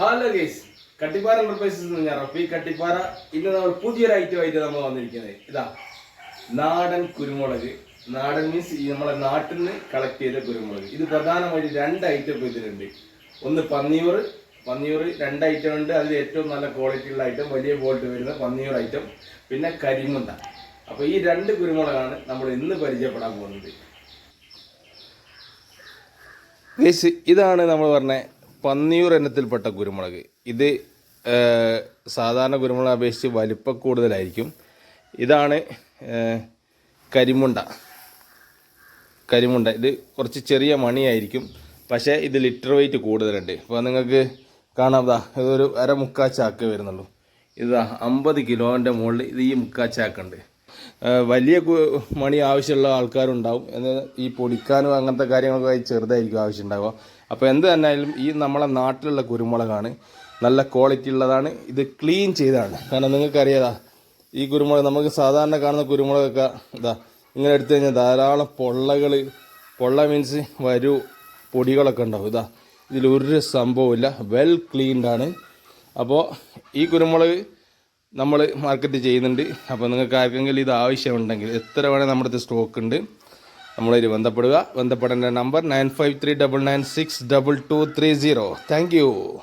Hello guys. Kattippara enterprises നിന്ന് ഞാൻ റഫി കട്ടിപ്പാറ. ഇന്ന് നമ്മൾ പുതിയൊരു ഐറ്റം ആയിട്ട് നമ്മൾ വന്നിരിക്കുന്നത്. ഇതാ നാടൻ കുരുമുളക്. നാടൻ മീൻസ് ഈ നമ്മളെ നാട്ടിൽ നിന്ന് കളക്ട് ചെയ്ത കുരുമുളക്. ഇത് പ്രധാനമായിട്ട് രണ്ട് ഐറ്റം ഇതിലുണ്ട്. ഒന്ന് പന്നിയൂർ പന്നിയൂർ രണ്ട് ഐറ്റം ഉണ്ട്. അതിൽ ഏറ്റവും നല്ല ക്വാളിറ്റിയുള്ള ഐറ്റം വലിയ ക്വാളിറ്റി വരുന്ന പന്നിയൂർ ഐറ്റം പിന്നെ കരിമുണ്ട. അപ്പോൾ ഈ രണ്ട് കുരുമുളകാണ് നമ്മൾ ഇന്ന് പരിചയപ്പെടാൻ പോകുന്നത്. ഇതാണ് നമ്മൾ പറഞ്ഞ പന്നിയൂർ ഇനത്തിൽപ്പെട്ട കുരുമുളക്. ഇത് സാധാരണ കുരുമുളക് അപേക്ഷിച്ച് വലിപ്പം കൂടുതലായിരിക്കും. ഇതാണ് കരിമുണ്ട. കരിമുണ്ട. ഇത് കുറച്ച് ചെറിയ മണിയായിരിക്കും. പക്ഷേ ഇത് ലിറ്റർ വെയിറ്റ് കൂടുതലുണ്ട്. അപ്പോൾ നിങ്ങൾക്ക് കാണാം ദാ ഇതൊരു അര മുക്കാ ചാക്ക് വരുന്നുള്ളൂ. ഇതാ അമ്പത് കിലോന്റെ മുകളിൽ ഇത് ഈ മുക്കാ ചാക്കുണ്ട് വലിയ മണി ആവശ്യമുള്ള ആൾക്കാരുണ്ടാവും. എന്ന് ഈ പൊടിക്കാനും അങ്ങനത്തെ കാര്യങ്ങളൊക്കെ ചെറുതായിരിക്കും ആവശ്യം ഉണ്ടാവുക അപ്പോൾ എന്ത് തന്നെയായാലും ഈ നമ്മളെ നാട്ടിലുള്ള കുരുമുളകാണ് നല്ല ക്വാളിറ്റി ഉള്ളതാണ്. ഇത് ക്ലീൻ ചെയ്താണ്. കാരണം നിങ്ങൾക്കറിയാതാ ഈ കുരുമുളക് നമുക്ക് സാധാരണ കാണുന്ന കുരുമുളകൊക്കെ ഇതാ ഇങ്ങനെ എടുത്തു കഴിഞ്ഞാൽ ധാരാളം പൊള്ളകൾ പൊള്ള മീൻസ് വരൂ പൊടികളൊക്കെ ഉണ്ടാവും. ഇതാ ഇതിലൊരു സംഭവമില്ല വെൽ ക്ലീൻഡാണ് അപ്പോൾ ഈ കുരുമുളക് നമ്മൾ മാർക്കറ്റ് ചെയ്യുന്നുണ്ട്. അപ്പോൾ നിങ്ങൾക്ക് ആർക്കെങ്കിലും ഇത് ആവശ്യമുണ്ടെങ്കിൽ എത്ര വേണേൽ നമ്മുടെ അടുത്ത് സ്റ്റോക്ക് ഉണ്ട്. നമ്മളതിൽ ബന്ധപ്പെടുക. ബന്ധപ്പെടേണ്ട number nine five three double nine six double two three zero thank you